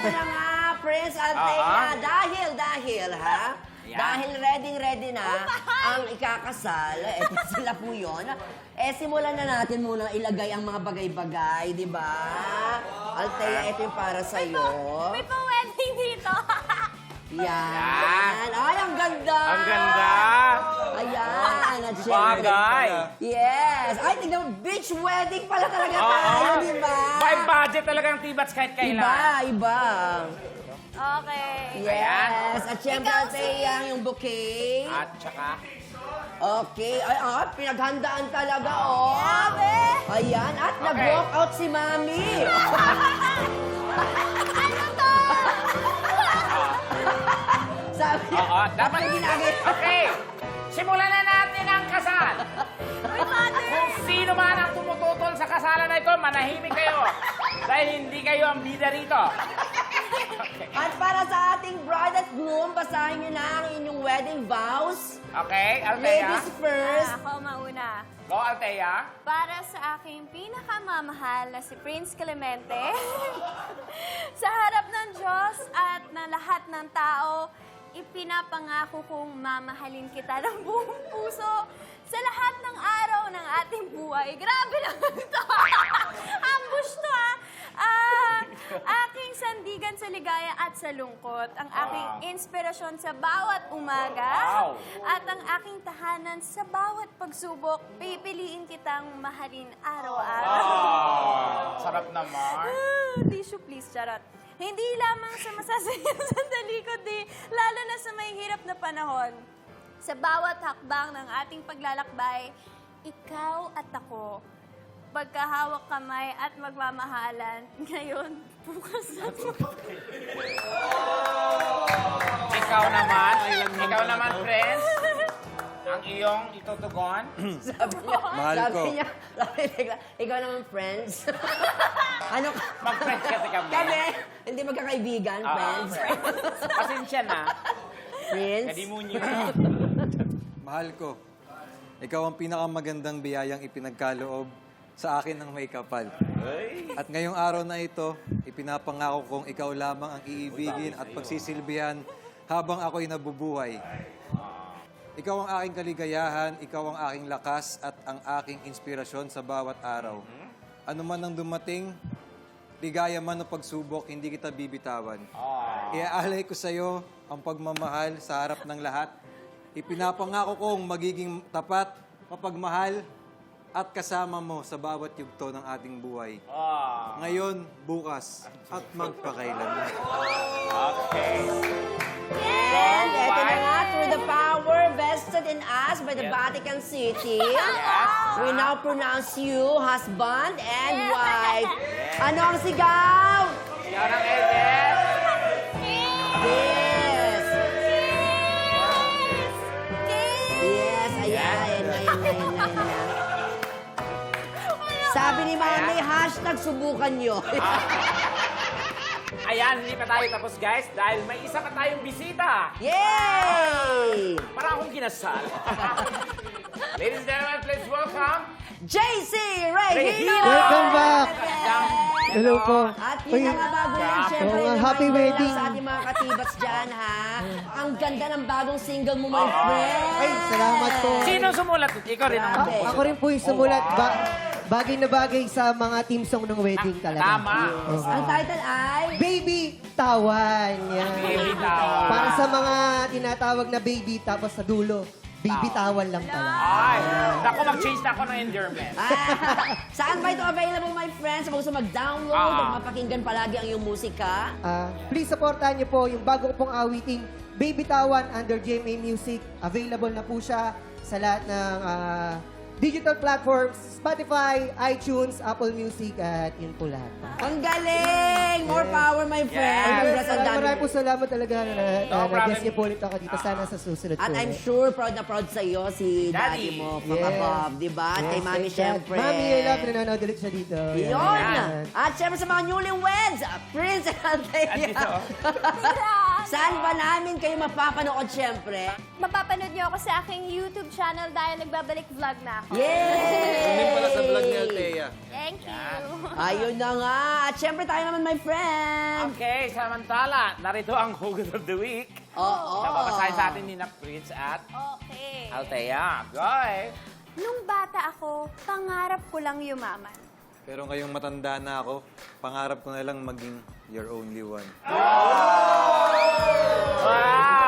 eto na nga, Prince Althea. Ah, ah. Dahil, dahil, ha? Yan. Dahil ready-ready na ang ikakasal, eto sila po yun. Eh, simulan na natin muna ilagay ang mga bagay-bagay, di ba? Althea, ito yung para sa'yo. May pa-wedding dito. Yan. Ay, ang ganda! Ang ganda! Bagay! Yes. Ay, tignan mo, beach wedding pala talaga Oo. tayo, di ba? By budget talaga ng Tibats kahit kailan. Iba, iba. Okay. Yes. At syempre, Ikaw, Althea, yung bouquet. At saka, Okay. Ay, ah, pinaghandaan talaga, oh. Grabe! Ayan. At Okay. nag-walk out si Mami. Ano to? Sabi niya, oo, dapat... ginagawa? Okay, simulan na natin ang kasal. Kung sino man ang tumututol sa kasalan na ito, manahimik kayo. Dahil hindi kayo ang bida rito. At para sa ating bride at groom, basahin niyo na ang inyong wedding vows. Okay, Althea? Ladies first. Ah, ako mauna. Go, Althea. Para sa aking pinakamamahal na si Prince Clemente, sa harap ng Diyos at ng lahat ng tao, ipinapangako kong mamahalin kita ng buong puso sa lahat ng araw ng ating buhay. Grabe naman to! Ambush to ah! Ah, aking sandigan sa ligaya at sa lungkot, ang aking Wow. inspirasyon sa bawat umaga, Wow. at ang aking tahanan sa bawat pagsubok, pipiliin kitang mahalin araw-araw. Oh, sarap naman. Ah, tissue please, charot. Hindi lamang sa masasayang sandali, kundi lalo na sa may hirap na panahon. Sa bawat hakbang ng ating paglalakbay, ikaw at ako, pagkahawak kamay at magmamahalan, ngayon, bukas at Ikaw naman, ikaw naman, friends. Ang iyong itutugon. Sabi niya, Mahal sabi ko. niya, sabi niya, ikaw naman friends. ano ka? Mag-friends kasi kami. Hindi magkakaibigan, Ah, friends. Pasensya na. friends. Kadimunyo. Mahal ko, ikaw ang pinakamagandang biyayang ipinagkaloob sa akin ng may kapal. At ngayong araw na ito, ipinapangako kong ikaw lamang ang iibigin at pagsisilbihan habang ako'y nabubuhay. Ikaw ang aking kaligayahan, ikaw ang aking lakas at ang aking inspirasyon sa bawat araw. Ano man ang dumating, ligaya man o pagsubok, hindi kita bibitawan. Iaalay ko sa iyo ang pagmamahal sa harap ng lahat. Ipinapangako kong magiging tapat, mapagmahal, at kasama mo sa bawat yugto ng ating buhay. Oh, Ngayon, bukas, at magpakailanman. okay. And eto na nga, by the Vatican City, we now pronounce you husband and wife. Ano ang sigaw? Sigaw ng. Yes. Yes, ayan, ayan, ayan, ayan, ayan, ayan. Sabi ni Mami, hashtag subukan nyo. Ayan, hindi pa tayo tapos guys dahil may isa pa tayong bisita. Yay! Para akong kinasal. Ladies and gentlemen, please welcome JC Regino! Regino! Welcome back! Hello po. At Uy, yun na nga bago yan, syempre, reminder happy lang wedding. sa ating mga katibats dyan, ha? Ang ganda ng bagong single mo, my friend! Ay, salamat po. Sino sumulat? Ikaw rin ang Grabe. Ako rin po yung sumulat. Ba- bagay na bagay sa mga team song ng wedding talaga. Tama. Oo. Ang title ay... Baby Tawan. Yan. Baby Tawan. Para sa mga tinatawag na baby tapos sa dulo, baby tawan lang pala. Ay, naku, mag-change na ako ng endearment. Ah, saan ba ito available, my friends? Kung gusto mag-download Ah. at mapakinggan palagi ang iyong musika. Ah, please supportahan niyo po yung bago ko pong awiting Baby Tawan under GMA Music. Available na po siya sa lahat ng ah, digital platforms, Spotify, iTunes, Apple Music, at yun po lahat. Ang galing! More power, my friend! Congrats, ang dami. maraming po salamat talaga na, na, No na problem. guest niyo po ulit ako dito. Sana sa susunod At po. I'm ulit. sure proud na proud sa iyo si daddy, Daddy. mo from Yes. above, di ba? At Kay Yes, mami, thank God. syempre. Mami, I love na nanonood ulit siya dito. Yun! Yan. At syempre sa mga newlyweds, Prince and Althea. Andito. Saan ba namin kayo mapapanood, syempre? Mapapanood niyo ako sa aking YouTube channel dahil nagbabalik vlog na ako. Yay! Yun din pala sa vlog ni Althea. Thank you. Ayun na nga. At syempre tayo naman, my friend. Okay, samantala, narito ang Hugot of the Week. Oo. Nababasahin sa atin ni na Prince at Okay. Althea. Goy! Nung bata ako, pangarap ko lang yumaman. Pero ngayong matanda na ako, pangarap ko na lang maging your only one. Wow!